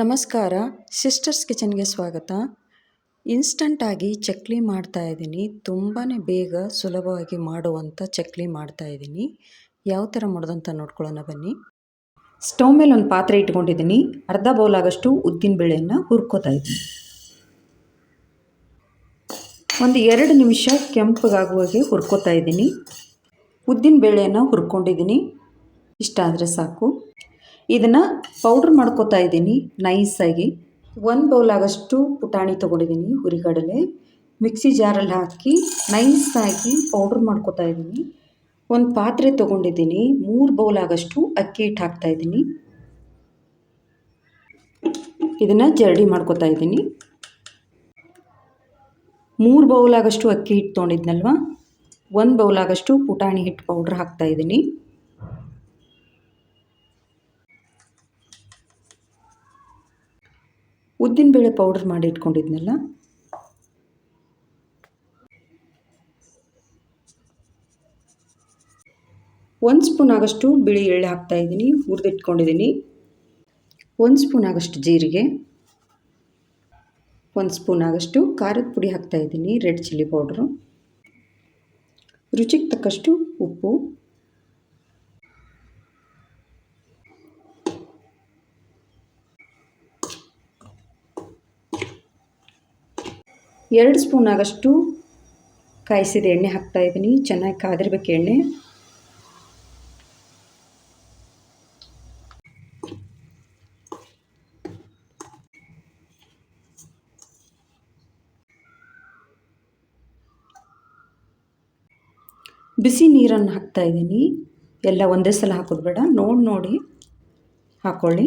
ನಮಸ್ಕಾರ ಸಿಸ್ಟರ್ಸ್ ಕಿಚನ್ಗೆ ಸ್ವಾಗತ. ಇನ್ಸ್ಟಂಟಾಗಿ ಚಕ್ಲಿ ಮಾಡ್ತಾ ಇದ್ದೀನಿ. ತುಂಬಾ ಬೇಗ ಸುಲಭವಾಗಿ ಮಾಡುವಂಥ ಚಕ್ಲಿ ಮಾಡ್ತಾ ಇದ್ದೀನಿ. ಯಾವ ಥರ ಮಾಡೋದಂತ ನೋಡ್ಕೊಳ್ಳೋಣ ಬನ್ನಿ. ಸ್ಟವ್ ಮೇಲೆ ಒಂದು ಪಾತ್ರೆ ಇಟ್ಕೊಂಡಿದ್ದೀನಿ. ಅರ್ಧ ಬೌಲ್ ಆಗೋಷ್ಟು ಉದ್ದಿನ ಬೇಳೆಯನ್ನು ಹುರ್ಕೋತಾ ಇದ್ದೀನಿ. ಒಂದು ಎರಡು ನಿಮಿಷ ಕೆಂಪಗಾಗುವಾಗೆ ಹುರ್ಕೋತಾ ಇದ್ದೀನಿ. ಉದ್ದಿನ ಬೇಳೆಯನ್ನು ಹುರ್ಕೊಂಡಿದ್ದೀನಿ. ಇಷ್ಟ ಆದರೆ ಸಾಕು. ಇದನ್ನು ಪೌಡ್ರ್ ಮಾಡ್ಕೋತಾ ಇದ್ದೀನಿ ನೈಸಾಗಿ ಒಂದು ಬೌಲ್ ಆಗೋಷ್ಟು ಪುಟಾಣಿ ತೊಗೊಂಡಿದ್ದೀನಿ ಹುರಿಗಡಲೆ. ಮಿಕ್ಸಿ ಜಾರಲ್ಲಿ ಹಾಕಿ ನೈಸಾಗಿ ಪೌಡ್ರ್ ಮಾಡ್ಕೋತಾ ಇದ್ದೀನಿ. ಒಂದು ಪಾತ್ರೆ ತೊಗೊಂಡಿದ್ದೀನಿ, ಮೂರು ಬೌಲ್ ಆಗೋಷ್ಟು ಅಕ್ಕಿ ಹಿಟ್ಟು ಹಾಕ್ತಾ ಇದ್ದೀನಿ. ಇದನ್ನು ಜರಡಿ ಮಾಡ್ಕೋತಾ ಇದ್ದೀನಿ. ಮೂರು ಬೌಲ್ ಆಗೋಷ್ಟು ಅಕ್ಕಿ ಹಿಟ್ಟು ತೊಗೊಂಡಿದ್ನಲ್ವ? ಒಂದು ಬೌಲ್ ಆಗೋಷ್ಟು ಪುಟಾಣಿ ಹಿಟ್ಟು ಪೌಡ್ರ್ ಹಾಕ್ತಾಯಿದ್ದೀನಿ ಉದ್ದಿನಬೇಳೆ ಪೌಡ್ರ್ ಮಾಡಿ ಇಟ್ಕೊಂಡಿದ್ನಲ್ಲ? ಒಂದು ಸ್ಪೂನ್ ಆಗಷ್ಟು ಬಿಳಿ ಎಳ್ಳು ಹಾಕ್ತಾಯಿದ್ದೀನಿ ಹುರಿದಿಟ್ಕೊಂಡಿದ್ದೀನಿ. ಒಂದು ಸ್ಪೂನ್ ಆಗೋಷ್ಟು ಜೀರಿಗೆ. ಒಂದು ಸ್ಪೂನ್ ಆಗಷ್ಟು ಖಾರದ ಪುಡಿ ಹಾಕ್ತಾಯಿದ್ದೀನಿ ರೆಡ್ ಚಿಲ್ಲಿ ಪೌಡ್ರು ರುಚಿಗೆ ತಕ್ಕಷ್ಟು ಉಪ್ಪು. ಎರಡು ಸ್ಪೂನ್ ಆಗಷ್ಟು ಕಾಯಿಸಿದ ಎಣ್ಣೆ ಹಾಕ್ತಾಯಿದ್ದೀನಿ ಚೆನ್ನಾಗಿ ಕಾದಿರ್ಬೇಕು ಎಣ್ಣೆ. ಬಿಸಿ ನೀರನ್ನು ಹಾಕ್ತಾಯಿದ್ದೀನಿ ಎಲ್ಲ ಒಂದೇ ಸಲ ಹಾಕೋದು ಬೇಡ. ನೋಡಿ ನೋಡಿ ಹಾಕ್ಕೊಳ್ಳಿ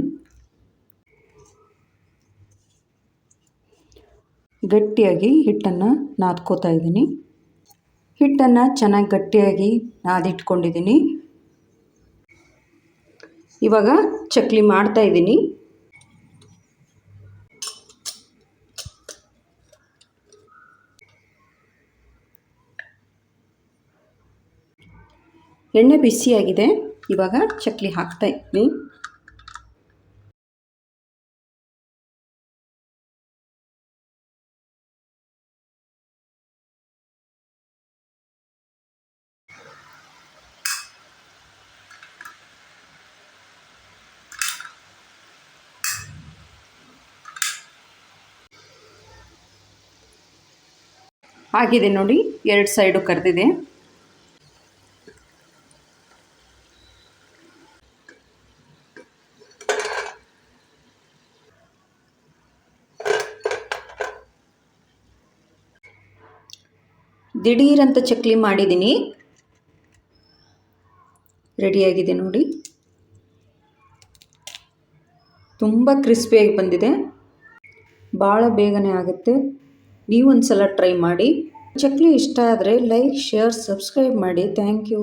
ಗಟ್ಟಿಯಾಗಿ ಹಿಟ್ಟನ್ನು ನಾದ್ಕೋತಾ ಇದ್ದೀನಿ. ಹಿಟ್ಟನ್ನು ಚೆನ್ನಾಗಿ ಗಟ್ಟಿಯಾಗಿ ನಾದಿಟ್ಕೊಂಡಿದ್ದೀನಿ. ಇವಾಗ ಚಕ್ಲಿ ಮಾಡ್ತಾ ಇದ್ದೀನಿ. ಎಣ್ಣೆ ಬಿಸಿಯಾಗಿದೆ. ಇವಾಗ ಚಕ್ಲಿ ಹಾಕ್ತಾ ಇದ್ದೀನಿ. ಆಗಿದೆ ನೋಡಿ, ಎರಡು ಸೈಡು ಕರೆದಿದೆ. ದಿಢೀರಂತ ಚಕ್ಲಿ ಮಾಡಿದ್ದೀನಿ. ರೆಡಿಯಾಗಿದೆ ನೋಡಿ. ತುಂಬ ಕ್ರಿಸ್ಪಿಯಾಗಿ ಬಂದಿದೆ. ಭಾಳ ಬೇಗನೆ ಆಗುತ್ತೆ. ನೀವೊಂದು ಸಲ ಟ್ರೈ ಮಾಡಿ. ಚಕ್ಲಿ ಇಷ್ಟ ಆದರೆ ಲೈಕ್ ಶೇರ್ ಸಬ್ಸ್ಕ್ರೈಬ್ ಮಾಡಿ. Thank you